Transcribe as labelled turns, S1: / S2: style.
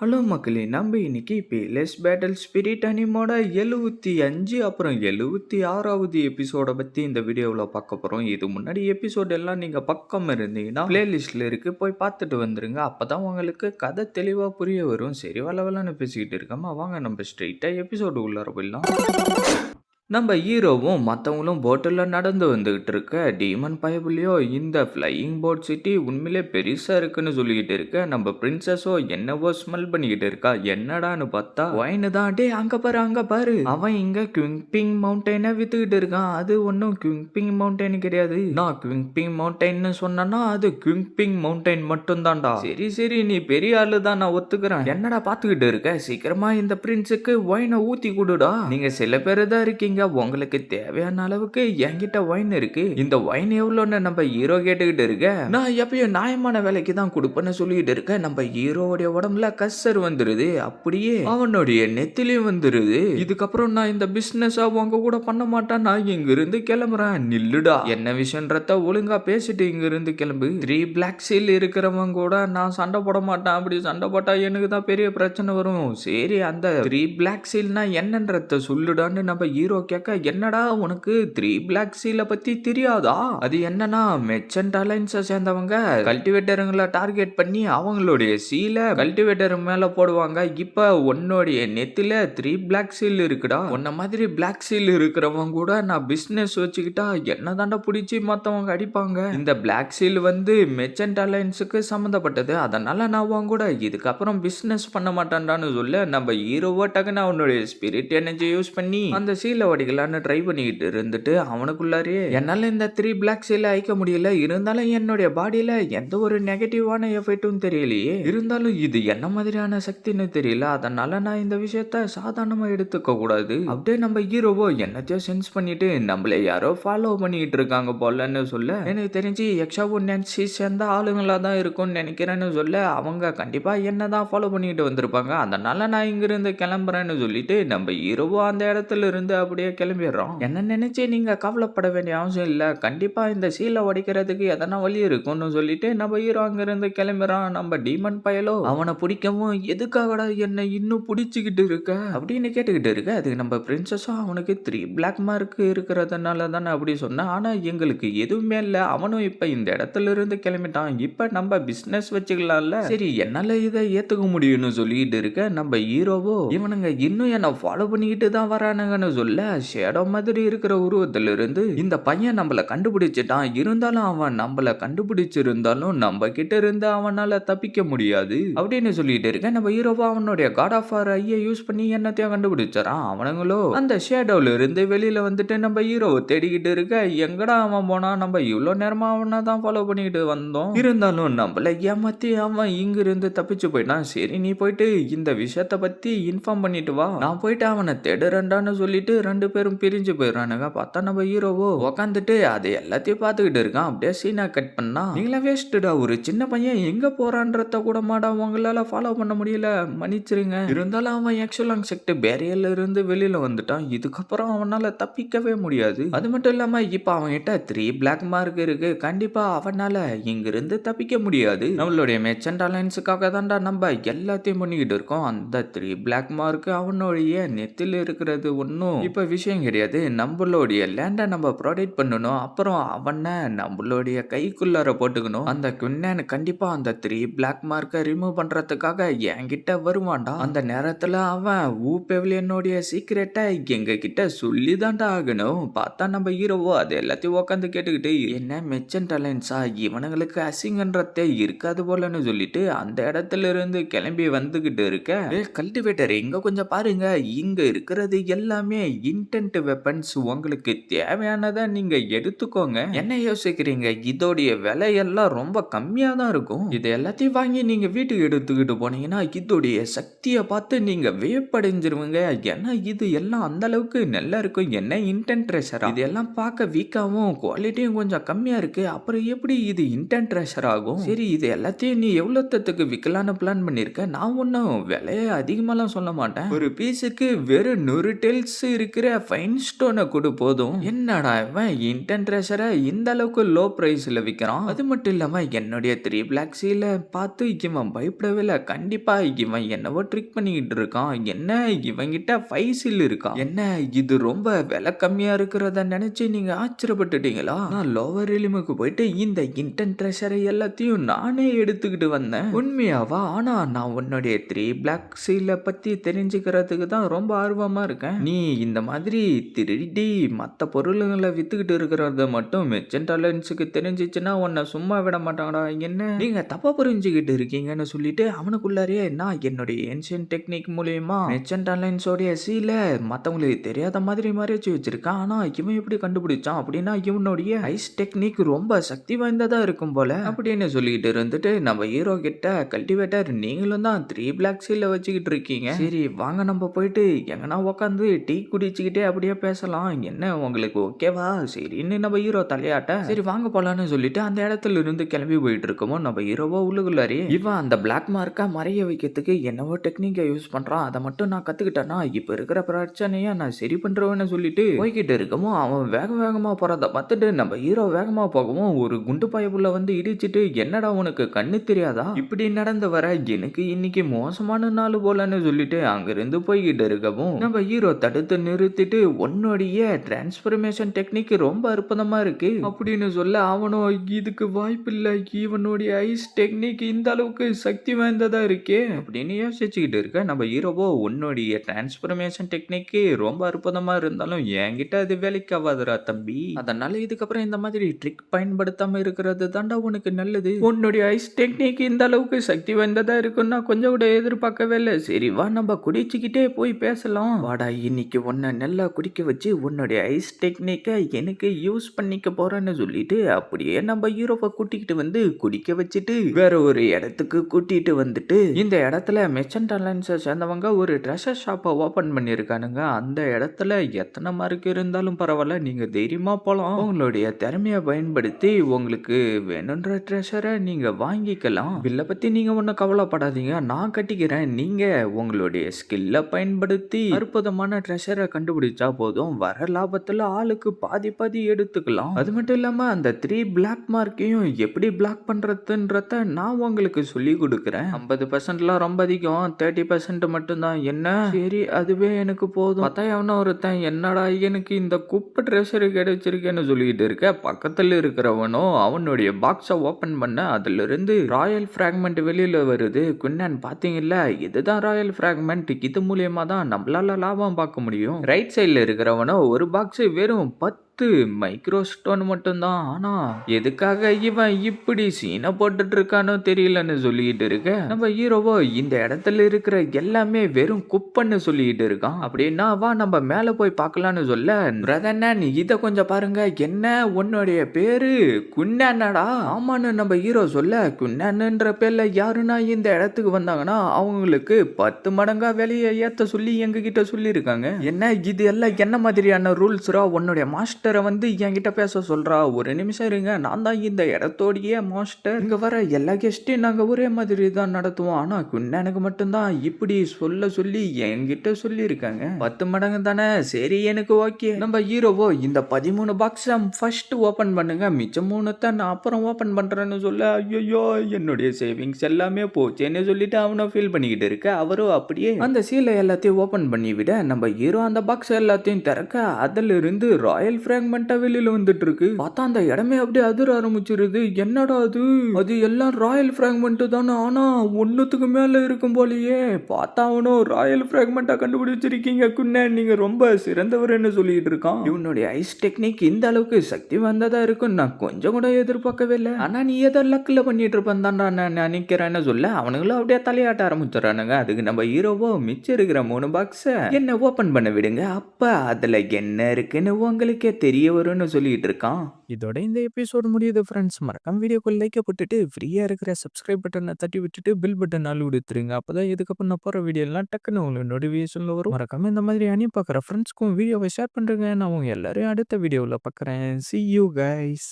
S1: Hello மக்களே நம்ம இன்னைக்கு பேலஸ் பேட்டல் ஸ்பிரிட் அனிமோட எழுபத்தி அஞ்சு அப்புறம் எழுபத்தி ஆறாவது எபிசோட பற்றி இந்த வீடியோவில் பார்க்க போகிறோம் இது முன்னாடி எபிசோட் எல்லாம் நீங்கள் பக்கம் இருந்தீங்கன்னா பிளேலிஸ்ட்டில் இருக்கு. போய் பார்த்துட்டு வந்துருங்க. அப்போ தான் உங்களுக்கு கதை தெளிவாக புரிய வரும். சரி வள பேசிக்கிட்டு இருக்காமல் வாங்க நம்ம ஸ்ட்ரெயிட்டாக எபிசோடு உள்ளார போயிடலாம். நம்ம ஹீரோவும் மற்றவங்களும் போட்டில் நடந்து வந்துக்கிட்டு இருக்க டீமன் பயபுலியோ இந்த ஃப்ளையிங் போட் சிட்டி உண்மையிலே பெருசாக இருக்குன்னு சொல்லிக்கிட்டு இருக்க நம்ம பிரின்சஸோ என்னவோ ஸ்மெல் பண்ணிக்கிட்டு இருக்கா என்னடான்னு பார்த்தா ஒயின்னு தான் டே அங்கே பாரு அங்கே பாரு. அவன் இங்கே குவிங்பிங் மவுண்டெயினை விற்றுக்கிட்டு இருக்கான். அது ஒன்றும் குவிங்பிங் மவுண்டெயின் கிடையாது. நான் குவிங்பிங் மவுண்டைன்னு சொன்னேன்னா அது குவிங்பிங் மவுண்டைன் மட்டும் தான்டா சரி சரி நீ பெரிய ஆளு தான் நான் ஒத்துக்கிறேன். என்னடா பார்த்துக்கிட்டு இருக்க? சீக்கிரமா இந்த பிரின்ஸுக்கு ஒயினை ஊற்றி கொடுடா. நீங்கள் சில பேர் தான் இருக்கீங்க. உங்களுக்கு தேவையான அளவுக்கு என்கிட்ட ஒயின் இருக்கு. இந்த ஒயின் எவ்வளோன்னு நம்ம ஹீரோ கேட்டுக்கிட்டு இருக்க? நான் எப்பயும் நியாயமான விலைக்கு தான் கொடுப்பேன்னு சொல்லிட்டு இருக்கேன் நம்ம ஹீரோவுடைய உடம்புல கசர் வந்துருது. அப்படியே அவனுடைய நெத்திலையும் வந்துருது. இதுக்கப்புறம் நான் இந்த பிசினஸ் அவங்க கூட பண்ண மாட்டேன். நான் இங்க இருந்து கிளம்புறேன். நில்லுடா. என்ன விஷயன்றத ஒழுங்கா பேசிட்டு இங்க இருந்து கிளம்பு. த்ரீ பிளாக் சீல் இருக்கிறவங்க கூட நான் சண்டை போட மாட்டேன். அப்படி சண்டை போட்டா எனக்கு தான் பெரிய பிரச்சனை வரும். சரி அந்த த்ரீ பிளாக் சீல்னா என்னன்றத சொல்லுடான்னு நம்ம ஹீரோ கேட்க என்னடா உனக்கு த்ரீ பிளாக் சீலை பத்தி தெரியாதா? அது என்னன்னா மெச்சன்ட் அலைன்ஸை சேர்ந்தவங்க கல்டிவேட்டருங்களை டார்கெட் பண்ணி அவங்களுடைய சீலை கல்டிவேட்டர் மேல போடுவாங்க. இப்ப உன்னுடைய நெத்தில த்ரீ பிளாக் சீல் இருக்குடா. உன்ன மாதிரி பிளாக் சீல் இருக்கிறவங்க கூட நான் பிசினஸ் வச்சுக்கிட்டா என்ன தாண்டா பிடிச்சி மத்தவங்க அடிப்பாங்க? இந்த பிளாக் சீல் வந்து மெச்சன்ட் அலைன்ஸுக்கு சம்மந்தப்பட்டது. அதனால நான் அவங்க கூட இதுக்கப்புறம் பிசினஸ் பண்ண மாட்டேன்டான்னு சொல்ல. நம்ம ஹீரோவோ டக்குன்னு அவனுடைய ஸ்பிரிட் எனர்ஜி யூஸ் பண்ணி அந்த சீலை வடிக்கலான்னு ட்ரை பண்ணிக்கிட்டு இருந்துட்டு அவனுக்குள்ளாரே என்னால் இந்த த்ரீ பிளாக் சீலை அழிக்க முடியல. இருந்தாலும் என்னுடைய பாடியில் எந்த ஒரு நெகட்டிவான எஃபெக்டும் தெரியலையே. இருந்தாலும் இது என்ன மாதிரியான சக்தின்னு தெரியல. அதனால நான் இந்த விஷயத்த சாதாரணமாக எடுத்துக்க கூடாது. அப்படியே நம்ம ஹீரோவோ என்னத்தையோ சென்ஸ் பண்ணிட்டு நம்மள யாரோ ஃபாலோ பண்ணிக்கிட்டு இருக்காங்க போலன்னு சொல்ல எனக்கு தெரிஞ்சு எக்ஷாவும் நென்சி சேர்ந்த ஆளுங்களாக தான் இருக்கும்னு நினைக்கிறேன்னு சொல்ல அவங்க கண்டிப்பாக என்ன தான் ஃபாலோ பண்ணிக்கிட்டு வந்திருப்பாங்க. அதனால நான் இங்கிருந்து கிளம்புறேன்னு சொல்லிட்டு நம்ம ஹீரோவோ அந்த இடத்துல இருந்து அப்படியே கிளம்பிடுறோம். என்ன நினச்சி நீங்கள் கவலைப்பட வேண்டிய அவசியம் இல்லை. கண்டிப்பாக இந்த சீலை உடைக்கிறதுக்கு எதனா வழி இருக்கும்னு சொல்லிட்டு நம்ம ஹீரோ அங்கேருந்து கிளம்புறான். நம்ம டீமன் பயலோ. அவனை பிடிக்கவும் எதுக்காகடா என்னை இன்னும் பிடிச்சிக்கிட்டு இருக்க? அப்படின்னு கேட்டுக்கிட்டு இருக்க. அதுக்கு நம்ம பிரின்சஸும் அவனுக்கு த்ரீ பிளாக் மார்க் இருக்கிறதுனால தானே அப்படி சொன்னேன் ஆனால் எங்களுக்கு எதுவுமே இல்லை. அவனும் இப்போ இந்த இடத்துல இருந்து கிளம்பிட்டான். இப்போ நம்ம பிஸ்னஸ் வச்சுக்கலாம்ல. சரி என்னால் இதை ஏற்றுக்க முடியும்னு சொல்லிட்டு இருக்க. நம்ம ஹீரோவோ இவனுங்க இன்னும் என்னை ஃபாலோ பண்ணிக்கிட்டு தான் வரானுங்கன்னு சொல்ல. ஷேடோ மாதிரி இருக்கிற உருவத்திலிருந்து இந்த பையன் நம்மள கண்டுபிடிச்சிட்டான். இருந்தாலும் அவன் நம்மள கண்டுபிடிச்சிருந்தாலும் நம்ம கிட்ட இருந்து அவனால தப்பிக்க முடியாது. அப்படின்னு சொல்லிட்டு இருக்கேன். நம்ம ஹீரோவா அவனுடைய காட் ஆஃப் ஆர் ஐயை யூஸ் பண்ணி என்னத்தையும் கண்டுபிடிச்சாரான் அவனுங்களோ அந்த ஷேடோல இருந்து வெளியில வந்துட்டு நம்ம ஹீரோவை தேடிக்கிட்டு இருக்க எங்கடா அவன் போனா? நம்ம இவ்வளோ நேரமா அவனை தான் ஃபாலோ பண்ணிக்கிட்டு வந்தோம். இருந்தாலும் நம்மள ஏமாத்தி அவன் இங்கிருந்து தப்பிச்சு போயிட்டான். சரி நீ போயிட்டு இந்த விஷயத்த பத்தி இன்ஃபார்ம் பண்ணிட்டு வா. நான் போயிட்டு அவனை தேடுறேன்டான்னு சொல்லிட்டு ரெண்டு பேரும் பிரிஞ்சு போயிடுறானுங்க. பார்த்தா நம்ம ஹீரோவோ உக்காந்துட்டு அதை எல்லாத்தையும் பார்த்துக்கிட்டு இருக்கான். அப்படியே சீனா கட் பண்ணா நீங்களா வேஸ்ட்டுடா ஒரு சின்ன பையன் எங்க போறான்றத கூட மாடா உங்களால ஃபாலோ பண்ண முடியல. மன்னிச்சிருங்க. இருந்தாலும் அவன் எக்ஸலாங் செக்ட் பேரியர்ல இருந்து வெளியில வந்துட்டான். இதுக்கப்புறம் அவனால தப்பிக்கவே முடியாது. அது மட்டும் இல்லாம இப்ப அவன்கிட்ட த்ரீ பிளாக் மார்க் இருக்கு. கண்டிப்பா அவனால இங்கிருந்து தப்பிக்க முடியாது. நம்மளுடைய மெச்சன்ட் அலைன்ஸுக்காக தான்டா நம்ம எல்லாத்தையும் பண்ணிக்கிட்டு இருக்கோம். அந்த த்ரீ பிளாக் மார்க் அவனுடைய நெத்தில இருக்கிறது ஒன்றும் இப்ப விஷயம் கிடையாது. நம்மளுடைய லேண்டை நம்ம ப்ரொடெக்ட் பண்ணணும். அப்புறம் அவனை நம்மளுடைய கைக்குள்ளார போட்டுக்கணும். அந்த குன்னன் கண்டிப்பாக அந்த த்ரீ பிளாக் மார்க்கை ரிமூவ் பண்ணுறதுக்காக என்கிட்ட வருவான்டா. அந்த நேரத்தில் அவன் ஊ பெவிலியனுடைய சீக்கிரட்டை எங்க கிட்ட சொல்லி தான்டா ஆகணும். பார்த்தா நம்ம ஹீரோவோ அது எல்லாத்தையும் உட்காந்து கேட்டுக்கிட்டு என்ன மெச்சன் டேலண்ட்ஸா இவனுங்களுக்கு அசிங்கன்றதே இருக்காது போலன்னு சொல்லிட்டு அந்த இடத்துல இருந்து கிளம்பி வந்துகிட்டு இருக்க. கல்டிவேட்டர் இங்கே கொஞ்சம் பாருங்க. இங்கே இருக்கிறது எல்லாமே இன்டென்ட் வெப்பன்ஸ் உங்களுக்கு தேவையானதை நீங்கள் எடுத்துக்கோங்க. என்ன யோசிக்கிறீங்க? இதோடைய விலையெல்லாம் ரொம்ப கம்மியாக தான் இருக்கும். இது எல்லாத்தையும் வாங்கி நீங்கள் வீட்டுக்கு எடுத்துக்கிட்டு போனீங்கன்னா இதோடைய சக்தியை பார்த்து நீங்கள் வியப்படைஞ்சிருவீங்க. ஏன்னா இது எல்லாம் அந்த அளவுக்கு நல்லா இருக்கும். என்ன இன்டென்ட் ட்ரெஷரா? இது எல்லாம் பார்க்க வீக்காகவும் குவாலிட்டியும் கொஞ்சம் கம்மியாக இருக்குது அப்புறம் எப்படி இது இன்டென்ட் ட்ரெஷர் ஆகும்? சரி இது எல்லாத்தையும் நீ எவ்வளோத்தத்துக்கு விற்கலான்னு பிளான் பண்ணியிருக்க? நான் ஒன்றும் விலையை அதிகமாகலாம் சொல்ல மாட்டேன். ஒரு பீஸுக்கு வெறும் நூறு டெல்ஸ் இருக்கிற இருக்கிற ஃபைன் ஸ்டோனை கொடு போதும். என்னடா இவன் இன்டன் ட்ரெஷரை இந்த அளவுக்கு லோ ப்ரைஸில் விற்கிறான் அது மட்டும் இல்லாமல் என்னுடைய த்ரீ பிளாக் சீல பார்த்து இவன் பயப்படவே இல்லை. கண்டிப்பாக இவன் என்னவோ ட்ரிக் பண்ணிக்கிட்டு இருக்கான். என்ன இவங்கிட்ட ஃபைவ் சீல் இருக்கா? என்ன இது ரொம்ப விலை கம்மியாக இருக்கிறத நினச்சி நீங்கள் ஆச்சரியப்பட்டுட்டீங்களா? நான் லோவர் எலிமுக்கு போயிட்டு இந்த இன்டன் ட்ரெஷரை எல்லாத்தையும் நானே எடுத்துக்கிட்டு வந்தேன். உண்மையாவா? ஆனால் நான் உன்னுடைய த்ரீ பிளாக் சீலை பற்றி தெரிஞ்சுக்கிறதுக்கு தான் ரொம்ப ஆர்வமாக இருக்கேன். நீ இந்த மாதிரி திருடி மற்ற பொருளுங்களை வித்துக்கிட்டு இருக்கிறத மட்டும் மெர்ச்சன்ட் டாலன்ஸுக்கு தெரிஞ்சிச்சுன்னா உன்னை சும்மா விட மாட்டாங்கடா. என்ன? நீங்க தப்பா புரிஞ்சுக்கிட்டு இருக்கீங்கன்னு சொல்லிட்டு அவனுக்குள்ளாரே நான் என்னுடைய ஏன்ஷியன் டெக்னிக் மூலியமா மெர்ச்சன்ட் டாலன்ஸோடைய சீல மற்றவங்களுக்கு தெரியாத மாதிரி மறைச்சு வச்சிருக்கான். ஆனா இவன் எப்படி கண்டுபிடிச்சான் அப்படின்னா இவனுடைய ஐஸ் டெக்னிக் ரொம்ப சக்தி வாய்ந்ததா இருக்கும் போல. அப்படின்னு சொல்லிட்டு இருந்துட்டு நம்ம ஹீரோ கிட்ட கல்டிவேட்டர் நீங்களும் தான் த்ரீ பிளாக் சீல வச்சுக்கிட்டு இருக்கீங்க. சரி வாங்க நம்ம போயிட்டு எங்கன்னா உட்காந்து டீ குடிச்சு குடிச்சுக்கிட்டே அப்படியே பேசலாம். என்ன உங்களுக்கு ஓகேவா? சரின்னு நம்ம ஹீரோ தலையாட்ட? சரி வாங்க போலான்னு சொல்லிட்டு அந்த இடத்துல இருந்து கிளம்பி போயிட்டு இருக்கோமோ? நம்ம ஹீரோவோ உள்ளுக்குள்ளாரே இவன் அந்த பிளாக் மார்க்கா மறைய வைக்கிறதுக்கு என்னவோ டெக்னிக்கை யூஸ் பண்றான். அதை மட்டும் நான் கத்துக்கிட்டேன்னா இப்போ இருக்கிற பிரச்சனையை நான் சரி பண்றவன்னு சொல்லிட்டு போய்கிட்டு இருக்கமோ? அவன் வேக வேகமா போறத பார்த்துட்டு நம்ம ஹீரோ வேகமா போகவும் ஒரு குண்டு பயப்புள்ள வந்து இடிச்சிட்டு என்னடா உனக்கு கண்ணு தெரியாதா? இப்படி நடந்து வர எனக்கு இன்னைக்கு மோசமான நாள் போலன்னு சொல்லிட்டு அங்கிருந்து போய்கிட்டு இருக்கவும் நம்ம ஹீரோ தடுத்து நிறுத்திட்டு உன்னுடைய டிரான்ஸ்பர்மேஷன் டெக்னிக் ரொம்ப அற்புதமா இருக்கு. அப்படின்னு சொல்ல அவனும் இதுக்கு வாய்ப்பு இல்லை இவனுடைய ஐஸ் டெக்னிக் இந்த அளவுக்கு சக்தி வாய்ந்ததா இருக்கே. அப்படின்னு யோசிச்சுக்கிட்டு இருக்க நம்ம ஹீரோவோ உன்னுடைய டிரான்ஸ்பர்மேஷன் டெக்னிக்கு ரொம்ப அற்புதமா இருந்தாலும் என்கிட்ட அது வேலைக்கு ஆகாதுடா தம்பி. அதனால இதுக்கப்புறம் இந்த மாதிரி ட்ரிக் பயன்படுத்தாம இருக்கிறது தாண்டா உனக்கு நல்லது. உன்னுடைய ஐஸ் டெக்னிக் இந்த அளவுக்கு சக்தி வாய்ந்ததா இருக்குன்னா கொஞ்சம் கூட எதிர்பார்க்கவே இல்லை. சரி வா நம்ம குடிச்சுக்கிட்டே போய் பேசலாம். வாடா இன்னைக்கு உன்னை நல்லா குடிக்க வச்சு உன்னுடைய ஐஸ் டெக்னிக்கை எனக்கு யூஸ் பண்ணிக்க போகிறேன்னு சொல்லிட்டு அப்படியே நம்ம ஹீரோவை கூட்டிக்கிட்டு வந்து குடிக்க வச்சுட்டு வேற ஒரு இடத்துக்கு கூட்டிட்டு வந்துட்டு இந்த இடத்துல மெச்சன் டாலன்ஸை சேர்ந்தவங்க ஒரு ட்ரெஷர் ஷாப்பை ஓப்பன் பண்ணியிருக்கானுங்க. அந்த இடத்துல எத்தனை மார்க் இருந்தாலும் பரவாயில்ல நீங்கள் தைரியமாக போகலாம் உங்களுடைய திறமையை பயன்படுத்தி உங்களுக்கு வேணுன்ற ட்ரெஷரை நீங்கள் வாங்கிக்கலாம். பில்லை பற்றி நீங்கள் ஒன்றும் கவலைப்படாதீங்க. நான் கட்டிக்கிறேன். நீங்கள் உங்களுடைய ஸ்கில்லை பயன்படுத்தி அற்புதமான ட்ரெஷரை கண்டுபிடிச்சா போதும். வர லாபத்தில் ஆளுக்கு பாதி பாதி எடுத்துக்கலாம். அது மட்டும் இல்லாமல் அந்த த்ரீ பிளாக் மார்க்கையும் எப்படி பிளாக் பண்ணுறதுன்றத நான் உங்களுக்கு சொல்லி கொடுக்குறேன். ஐம்பது பர்சன்ட்லாம் ரொம்ப அதிகம். தேர்ட்டி பர்சன்ட் மட்டும்தான். என்ன? சரி அதுவே எனக்கு போதும். பார்த்தா எவனோ ஒருத்தன் என்னடா எனக்கு இந்த குப்பை ட்ரெஷர் கிடைச்சிருக்கேன்னு சொல்லிட்டு இருக்க? பக்கத்தில் இருக்கிறவனோ அவனுடைய பாக்ஸை ஓப்பன் பண்ண அதிலிருந்து ராயல் ஃப்ராக்மெண்ட் வெளியில் வருது. குன்னன் பாத்தீங்கல்ல இதுதான் ராயல் ஃப்ராக்மெண்ட் இது மூலியமாக தான் நம்மளால லாபம் பார்க்க முடியும். ரைட் சைடுல இருக்கிறவனோ ஒரு பாக்ஸை வெறும் பத்து மைக்ரோ ஸ்டோன் மட்டும்தான். ஆனா எதுக்காக இவன் இப்படி சீனை போட்டுட்டு இருக்கானோ தெரியலன்னு சொல்லிட்டு இருக்க? நம்ம ஹீரோவோ இந்த இடத்துல இருக்கிற எல்லாமே வெறும் குப்பன்னு சொல்லிட்டு இருக்கான். அப்படின்னா வா நம்ம மேல போய் பார்க்கலான்னு சொல்ல. பிரதண்ணன் இத கொஞ்சம் பாருங்க. என்ன உன்னுடைய பேரு? குன்னடா ஆமான்னு நம்ம ஹீரோ சொல்ல குன்னன்ற பேர்ல யாருன்னா இந்த இடத்துக்கு வந்தாங்கன்னா அவங்களுக்கு பத்து மடங்கா விலையை ஏத்த சொல்லி எங்ககிட்ட சொல்லியிருக்காங்க. என்ன இது எல்லாம் என்ன மாதிரியான ரூல்ஸ்ரா உன்னுடைய மாஸ்டர் வந்து என்கிட்ட பேச சொல்றா. ஒரு நிமிஷம் இருங்க. நான் தான் இந்த இடத்தோடைய மாஸ்டர். இங்க வர எல்லா கெஸ்ட்டையும் நாங்க ஒரே மாதிரி தான் நடத்துவோம். ஆனா குன்னனுக்கு மட்டும்தான் இப்படி சொல்ல சொல்லி என்கிட்ட சொல்லியிருக்காங்க. பத்து மடங்கு தானே? சரி எனக்கு ஓகே. நம்ம ஹீரோவோ இந்த பதிமூணு பாக்ஸ் ஃபர்ஸ்ட் ஓபன் பண்ணுங்க. மிச்சம் மூணுத்தை நான் அப்புறம் ஓபன் பண்றேன்னு சொல்ல ஐயோ என்னுடைய சேவிங்ஸ் எல்லாமே போச்சேன்னு சொல்லிட்டு அவனும் ஃபீல் பண்ணிக்கிட்டு இருக்க. அவரும் அப்படியே அந்த சீலை எல்லாத்தையும் ஓபன் பண்ணி விட நம்ம ஹீரோ அந்த பாக்ஸ் எல்லாத்தையும் திறக்க அதுல இருந்து ராயல் ஃபிராக்மெண்டா வெளியில வந்துட்டு இருக்கு பார்த்தா அந்த இடமே அப்படியே அதிர ஆரம்பிச்சிருது. என்னடா அது? அது எல்லாம் ராயல் ஃபிராக்மெண்ட் தானே. ஆனா ஒன்னுத்துக்கு மேல இருக்கும் போலயே. பார்த்தா அவனும் ராயல் ஃபிராக்மெண்டா கண்டுபிடிச்சிருக்கீங்க குண்ணே. நீங்க ரொம்ப சிறந்தவர்னு சொல்லிட்டு இருக்கான். இவனுடைய ஐஸ் டெக்னிக் இந்த அளவுக்கு சக்தி வந்ததா இருக்கும் நான் கொஞ்சம் கூட எதிர்பார்க்கவே இல்லை. ஆனா நீ ஏதோ லக்கில் பண்ணிட்டு இருப்பேன் தான்டா நான் நினைக்கிறேன்னு சொல்ல அவனுங்களும் அப்படியே தலையாட்ட ஆரம்பிச்சிடறானுங்க. அதுக்கு நம்ம ஹீரோவோ மிச்சம் இருக்கிற மூணு பாக்ஸை என்ன ஓபன் பண்ண விடுங்க. அப்ப அதுல என்ன இருக்குன்னு உங்களுக்கே தெரியும் வரும்னு சொல்லிட்டு இருக்கான்.
S2: இதோட இந்த எபிசோட் முடியுது ஃப்ரெண்ட்ஸ் மறக்காம வீடியோக்கு லைக்கை போட்டுட்டு ஃப்ரீயாக இருக்கிற சப்ஸ்கிரைப் பட்டனை தட்டி விட்டுட்டு பில் பட்டன் நாள் கொடுத்துருங்க அப்பதான் இதுக்கப்புறம் நான் போகிற வீடியோ எல்லாம் டக்குன்னு உங்களுக்கு நோட்டிஃபிகேஷனில் வரும். மறக்காம இந்த மாதிரி அணி பார்க்குற ஃப்ரெண்ட்ஸ்க்கும் வீடியோவை ஷேர் பண்ணுறேங்க நான் உங்க எல்லாரையும் அடுத்த வீடியோவில் பார்க்குறேன் சி யூ கைஸ்